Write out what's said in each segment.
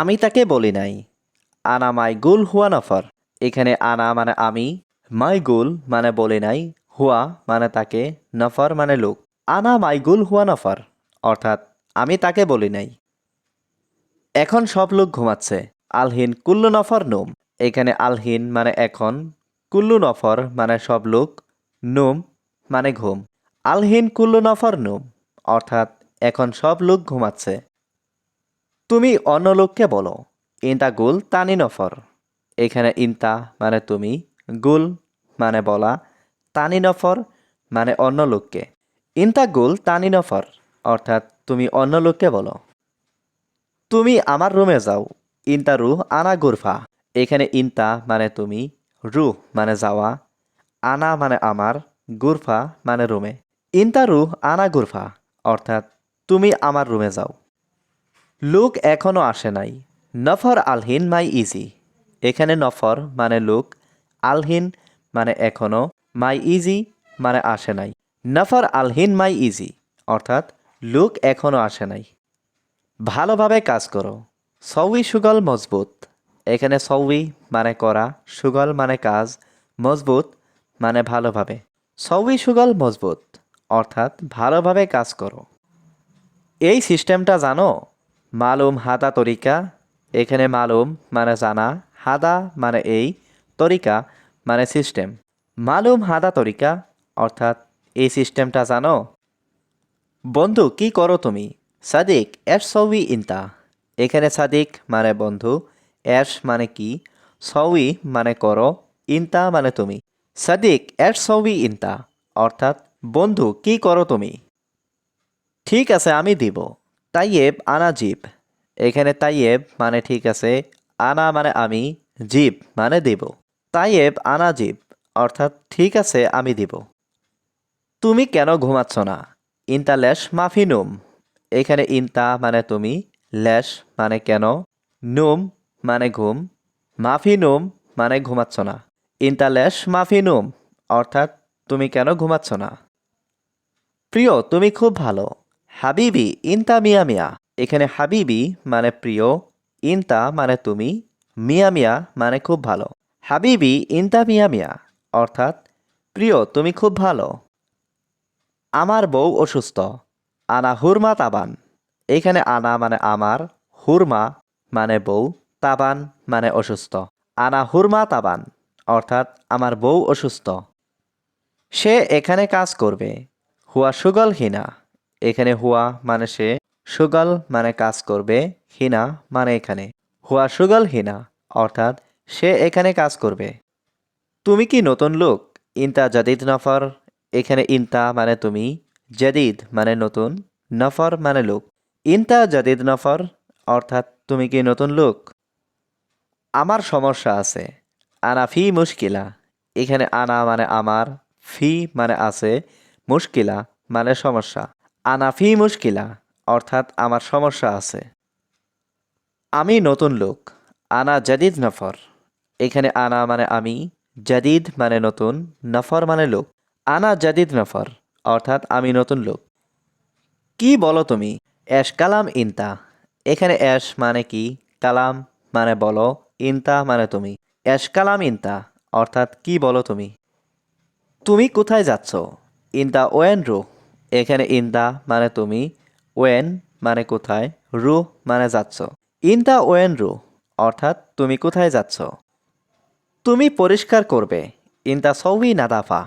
আমি তাকে বলি নাই। আনা মাই গুল হুয়া নফর। এখানে আনা মানে আমি, মাই গুল মানে বলি নাই, হুয়া মানে তাকে, নফর মানে লোক। আনা মাই গুল হুয়া নফর, অর্থাৎ আমি তাকে বলি নাই। এখন সব লোক ঘুমাচ্ছে। আলহিন কুল্লু নফর নোম। এখানে আলহিন মানে এখন, কুল্লু নফর মানে সব লোক, নোম মানে ঘুম। আলহিন কুল্লু নফর নোম, অর্থাৎ এখন সব লোক ঘুমাচ্ছে। তুমি অন্য লোককে বলো। ইন্তা গুল তানি নফর। এখানে ইন্তা মানে তুমি, গুল মানে বলা, তানি নফর মানে অন্য লোককে। ইন্তা গুল তানি নফর, অর্থাৎ তুমি অন্য লোককে বলো। তুমি আমার রুমে যাও। ইন্তা রুহ আনা গুরফা। এখানে ইন্তা মানে তুমি, রুহ মানে যাওয়া, আনা মানে আমার, গুরফা মানে রুমে। ইন্তা রুহ আনা গুরফা, অর্থাৎ তুমি আমার রুমে যাও। লোক এখনও আসে নাই। নফর আলহিন মাই ইজি। এখানে নফর মানে লোক, আলহিন মানে এখনও মাই ইজি মানে আসে নাই। নফর আলহিন মাই ইজি, অর্থাৎ লোক এখনও আসে নাই। ভালোভাবে কাজ করো। সউই সুগল মজবুত। এখানে সউই মানে করা, সুগল মানে কাজ, মজবুত মানে ভালোভাবে। সউই সুগল মজবুত, অর্থাৎ ভালোভাবে কাজ করো। এই সিস্টেমটা জানো? মালুম হাদা তরিকা, এখানে মালুম মানে জানা হাদা মানে এই, তরিকা মানে সিস্টেম মালুম হাদা তরিকা, অর্থাৎ এই সিস্টেমটা জানো? বন্ধু, কি করো তুমি? সাদিক এস সউই ইন্তা। এখানে সাদিক মানে বন্ধু এস মানে কি? সউই মানে করো, ইন্তা মানে তুমি। সাদিক এস সউই ইন্তা, অর্থাৎ বন্ধু, কি করো তুমি? ঠিক আছে, আমি দিব। তাইয়েব, আনা জীব। এখানে তাইয়েব মানে ঠিক আছে, আনা মানে আমি, জীব মানে দেব। তাইয়েব, আনা জীব, অর্থাৎ ঠিক আছে, আমি দিব। তুমি কেন ঘুমাচ্ছ না? ইন্তা লেশ মাফি নুম। এখানে ইন্তা মানে তুমি, লেশ মানে কেন? নুম মানে ঘুম, মাফি নুম মানে ঘুমাচ্ছ না। ইন্তা লেশ মাফি নুম, অর্থাৎ তুমি কেন ঘুমাচ্ছ না? প্রিয়, তুমি খুব ভালো। হাবিবি, ইনতা মিয়া মিয়া। এখানে হাবিবি মানে প্রিয়, ইনতা মানে তুমি, মিয়া মিয়া মানে খুব ভালো। হাবিবি, ইনতা মিয়া মিয়া, অর্থাৎ, প্রিয়, তুমি খুব ভালো। আমার বউ অসুস্থ। আনা হুরমা তাবান। এখানে আনা মানে আমার, হুরমা মানে বউ, তাবান মানে অসুস্থ। আনা হুরমা তাবান, অর্থাৎ, আমার বউ অসুস্থ। সে এখানে কাজ করবে। হুয়া সুগল হিনা এখানে হুয়া মানে সে, সুগল মানে কাজ করবে, হিনা মানে এখানে। হুয়া সুগল, হিনা, অর্থাৎ সে এখানে কাজ করবে। তুমি কি নতুন লোক? ইন্তা জাদিদ নফর, এখানে ইন্তা মানে তুমি, জাদিদ মানে নতুন, নফর মানে লোক। ইন্তা জাদিদ নফর, অর্থাৎ তুমি কি নতুন লোক? আমার সমস্যা আছে। আনা ফি মুশকিলা। এখানে আনা মানে আমার, ফি মানে আছে, মুশকিলা মানে সমস্যা। আনা ফি মুশকিলা, অর্থাৎ আমার সমস্যা আছে। আমি নতুন লোক, আনা জাদিদ নফর। এখানে আনা মানে আমি, জাদিদ মানে নতুন, নফর মানে লোক। আনা জাদিদ নফর, অর্থাৎ আমি নতুন লোক। কি বলো তুমি? অ্যাশ কালাম ইনতা। এখানে অ্যাশ মানে কি? কালাম মানে বলো, ইনতা মানে তুমি। অ্যাশ কালাম ইনতা, অর্থাৎ কি বলো তুমি? তুমি কোথায় যাচ্ছ? ইনতা ওয়েন রু এখানে ইনতা মানে তুমি, ওয়েন মানে কোথায়, রু মানে যাচ্ছ। ইন দা ওয়েন, রু, অর্থাৎ তুমি কোথায় যাচ্ছ। তুমি পরিষ্কার করবে ইনতা সৌই নাদাফা।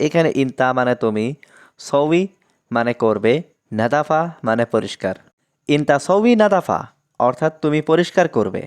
এখানে ইনতা মানে তুমি সৌই মানে করবে, নাদাফা মানে পরিষ্কার। ইনতা সৌই নাদাফা, অর্থাৎ তুমি পরিষ্কার করবে।